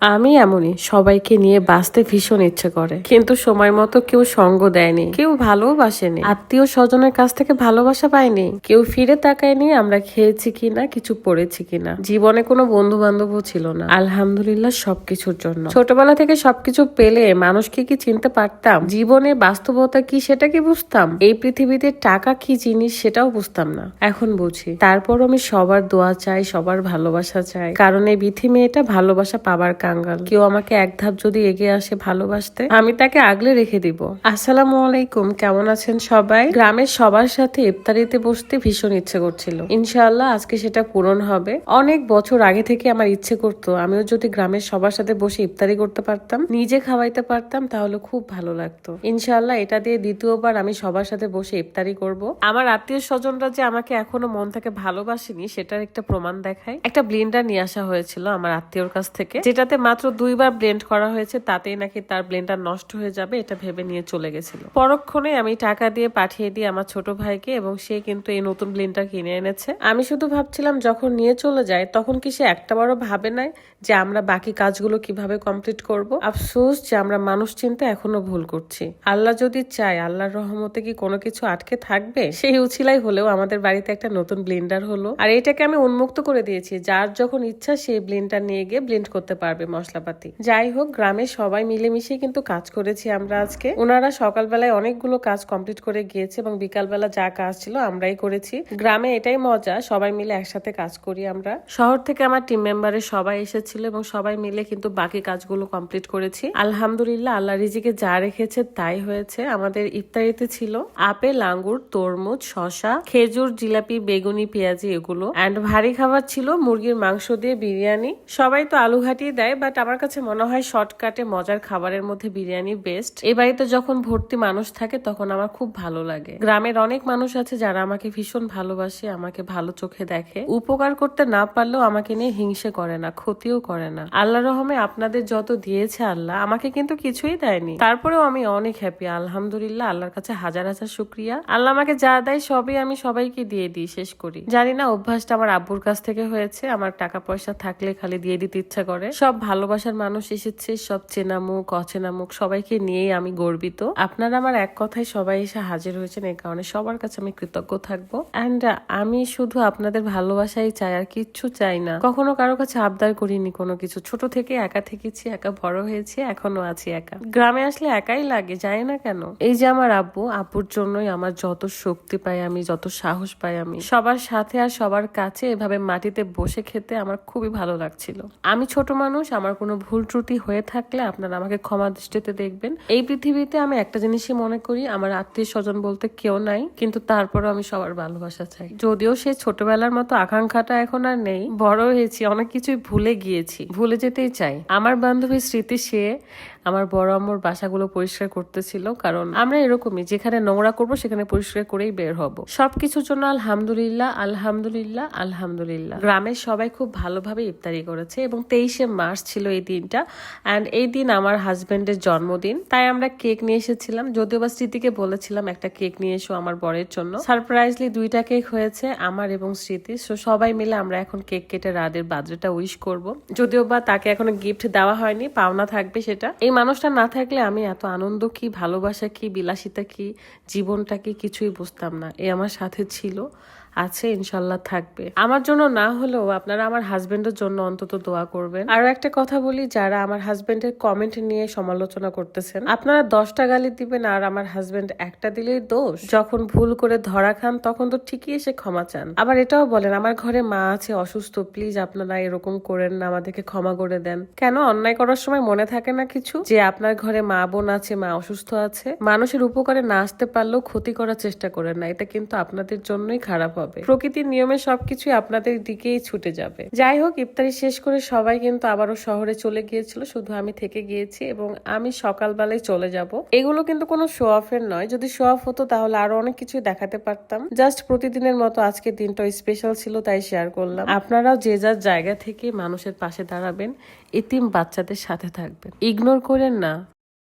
আমি এমনই, সবাইকে নিয়ে বাঁচতে ভীষণ ইচ্ছে করে। কিন্তু সময় মতো কেউ সঙ্গ দেয়নি, কেউ ভালোবাসেনি। আত্মীয় স্বজনের কাছ থেকে ভালোবাসা পাইনি কেউ ফিরে তাকায়নি, আমরা খেয়েছি কিনা, কিছু পড়েছি কিনা। জীবনে কোনো বন্ধু বান্ধবও ছিল না। আলহামদুলিল্লাহ সবকিছুর জন্য। ছোটবেলা থেকে সবকিছু পেলে মানুষকে কি চিনতে পারতাম? জীবনে বাস্তবতা কি সেটা কি বুঝতাম? এই পৃথিবীতে টাকা কি জিনিস সেটাও বুঝতাম না। এখন বুঝি। তারপর আমি সবার দোয়া চাই, সবার ভালোবাসা চাই। কারণ এই বিথি মেয়েটা ভালোবাসা পাবার কাঙ্গাল কেউ আমাকে এক ধাপ যদি এগিয়ে আসে ভালোবাসতে, আমি তাকে আগলে রেখে দিব। আসসালামু আলাইকুম, কেমন আছেন সবাই? গ্রামের সবার সাথে ইফতারিতে বসতে ভীষণ ইচ্ছে করছিল। ইনশাআল্লাহ আজকে সেটা পূরণ হবে। অনেক বছর আগে থেকে আমার ইচ্ছে করতো, আমিও যদি গ্রামের সবার সাথে বসে ইফতারি করতে পারতাম, নিজে খাওয়াইতে পারতাম, তাহলে খুব ভালো লাগতো। ইনশাআল্লাহ এটা দিয়ে দ্বিতীয়বার আমি সবার সাথে বসে ইফতারি করব। আমার আত্মীয় স্বজনরা যে আমাকে এখনও মন থেকে ভালোবাসেনি, সেটার একটা প্রমাণ দেখায়। একটা ব্লেন্ডার নিয়ে আসা হয়েছিল আমার আত্মীয়র কাছ থেকে, যেটাতে মাত্র দুইবার ব্লেন্ড করা হয়েছে, তাতেই নাকি তার ব্লেন্ডার নষ্ট হয়ে যাবে, এটা ভেবে নিয়ে চলে গেছিল। পরক্ষণে আমি টাকা দিয়ে পাঠিয়ে দিই আমার ছোট ভাইকে এবং সে কিন্তু এই নতুন ব্লেন্ডার কিনে এনেছে। আমি শুধু ভাবছিলাম, যখন নিয়ে চলে যায়, তখন কি সে একটা বারও ভাবে নাই যে আমরা বাকি কাজগুলো কীভাবে কমপ্লিট করব? আফসোস যে আমরা মানুষ চিন্তা এখনও ভুল করছি। আল্লাহ যদি চায়, আল্লাহর রহমতে কি কোনো কিছু আটকে থাকবে? সেই উছিলাই হলেও আমাদের বাড়িতে একটা নতুন ব্লেন্ডার হলো। আর এটাকে আমি উন্মুক্ত করে দিয়েছি, যার যখন ইচ্ছা সেই ব্লেন্ডার নিয়ে গিয়ে ব্লেন্ড করতে পারবে। মশলাপাতি। যাই হোক গ্রামে সবাই মিলেমিশে কিন্তু কাজ করেছি আমরা আজকে। ওনারা সকালবেলায় অনেকগুলো কাজ কমপ্লিট করে গিয়েছে এবং বিকালবেলা যা কাজ ছিল আমরাই করেছি। গ্রামে এটাই মজা, সবাই মিলে একসাথে কাজ করি আমরা। শহর থেকে আমার টিম মেম্বারের সবাই এসেছিল এবং সবাই মিলে কিন্তু বাকি কাজগুলো কমপ্লিট করেছি। আলহামদুলিল্লাহ, আল্লাহ রিজিকে যা রেখেছে তাই হয়েছে। আমাদের ইফতারিতে ছিল আপেল, আঙ্গুর, তরমুজ শশা খেজুর, জিলাপি, বেগুনি, পেঁয়াজি এগুলো। অ্যান্ড ভারী খাবার ছিল মুরগির মাংস দিয়ে বিরিয়ানি। সবাই তো আলু ঘাটিয়ে দেয় বাট আমার কাছে মনে হয় শর্টকাটে মজার খাবারের মধ্যে বিরিয়ানি বেস্ট এই বাড়িতে যখন ভর্তি মানুষ থাকে, তখন আমার খুব ভালো লাগে। গ্রামের অনেক মানুষ আছে যারা আমাকে ভীষণ ভালোবাসে, আমাকে ভালো চোখে দেখে। উপকার করতে না পারলেও আমাকে নিয়ে হিংসে করে না, ক্ষতিও করে না। আল্লাহ রহমে আপনাদের যত দিয়েছে আল্লাহ, আমাকে কিন্তু কিছুই দেয়নি। তারপরেও আমি অনেক হ্যাপি আলহামদুলিল্লাহ, আল্লাহর কাছে হাজার হাজার শুক্রিয়া। আল্লাহ আমাকে যা দেয় সবই আমি সবাইকে দিয়ে দিই, শেষ করি। জানি না অভ্যাসটা আমার আব্বুর কাছ থেকে হয়েছে, আমার টাকা পয়সা থাকলে খালি দিয়ে দিতে ইচ্ছা করে। সব ভালোবাসার মানুষ এসেছে, সব চেনা মুখ অচেনা মুখ সবাইকে নিয়েই আমি গর্বিত। আপনারা আমার এক কথায় সবাই এসে হাজির হয়েছেন এই কারণে সবার কাছে আমি কৃতজ্ঞ থাকব। অ্যান্ড আমি শুধু আপনাদের ভালোবাসাই চাই, আর কিচ্ছু চাই না। কখনো কারও কাছে আবদার করিনি কোনো কিছু। ছোট থেকে একা থেকেছি, একা বড় হয়েছি, এখনও আছি একা। গ্রামে আসলে একাই লাগে, যায় না কেন? এই যে আমার আব্বু, আব্বুর জন্যই আমার যত শক্তি পাই আমি, যত সাহস পাই আমি, সবার সাথে আর সবার কাছে এভাবে মাটিতে বসে খেতে আমার খুবই ভালো লাগছিল। আমি ছোট মানুষ আমার কোনো ভুল ত্রুটি হয়ে থাকলে আপনারা আমাকে ক্ষমা দৃষ্টিতে দেখবেন। এই পৃথিবীতে আমি একটা জিনিসই মনে করি, আমার আত্মীয় স্বজন বলতে কেউ নাই, কিন্তু তারপরও আমি সবার ভালোবাসা চাই। যদিও সে ছোটবেলার মতো আকাঙ্ক্ষাটা এখন আর নেই, বড় হয়েছি, অনেক কিছুই ভুলে গিয়েছি, ভুলে যেতেই চাই। আমার বান্ধবী স্মৃতি সে আমার বড় আম্মুর বাসাগুলো পরিষ্কার করতেছিল, কারণ আমরা এরকমই, যেখানে নোংরা করব সেখানে পরিষ্কার করেই বের হব। সবকিছুর জন্য আলহামদুলিল্লাহ আলহামদুলিল্লাহ আলহামদুলিল্লাহ। গ্রামের সবাই খুব ভালোভাবে ইফতারি করেছে এবং তেইশে মার্চ ছিল এই দিনটা অ্যান্ড এই দিন আমার হাজবেন্ডের জন্মদিন। তাই আমরা কেক নিয়ে এসেছিলাম, যদিও বা স্মৃতিকে বলেছিলাম, একটা কেক নিয়ে এসো আমার বরের জন্য। সারপ্রাইজলি দুইটা কেক হয়েছে আমার এবং স্মৃতি সো সবাই মিলে আমরা এখন কেক কেটে রাদের বাদ্রেটা উইশ করব। যদিও বা তাকে এখনও গিফট দেওয়া হয়নি, পাওনা থাকবে সেটা। এই মানুষটা না থাকলে আমি এত আনন্দ কি, ভালোবাসা কি, বিলাসিতা কি, জীবনটা কি কিছুই বুঝতাম না। এ আমার সাথে ছিল। আছে, ইনশাল্লাহ থাকবে। আমার জন্য না হলেও আপনারা আমার হাজবেন্ডের জন্য অন্তত দোয়া করবেন। আরও একটা কথা বলি, যারা আমার হাজবেন্ডের কমেন্ট নিয়ে সমালোচনা করতেছেন, আপনারা দশটা গালি দিবেন আর আমার হাজবেন্ড একটা দিলেই দোষ। যখন ভুল করে ধরা খান, তখন তো ঠিকই এসে ক্ষমা চান। আবার এটাও বলেন, আমার ঘরে মা আছে, অসুস্থ প্লিজ আপনারা এরকম করেন না, আমাদেরকে ক্ষমা করে দেন। কেন? অন্যায় করার সময় মনে থাকে না কিছু? যে আপনার ঘরে মা বোন আছে, মা অসুস্থ আছে, মানুষের উপকারে না আসতে পারলেও ক্ষতি করার চেষ্টা করেন না, এটা কিন্তু আপনাদের জন্যই খারাপ হবে প্রকৃতির নিয়মে সবকিছুই আপনাদের দিকেই ছুটে যাবে। যাই হোক, ইফতারি শেষ করে সবাই কিন্তু আবারও শহরে চলে গিয়েছিল। শুধু আমি থেকে গিয়েছি এবং আমি সকালবেলায় চলে যাব। এগুলো কিন্তু কোনো শো অফের নয়। যদি শো অফ হতো তাহলে আরও অনেক কিছু দেখাতে পারতাম। জাস্ট প্রতিদিনের মতো আজকের দিনটা স্পেশাল ছিল, তাই শেয়ার করলাম। আপনারাও যে যার জায়গা থেকে মানুষের পাশে দাঁড়াবেন, এতিম বাচ্চাদের সাথে থাকবেন। ইগনোর করেন না।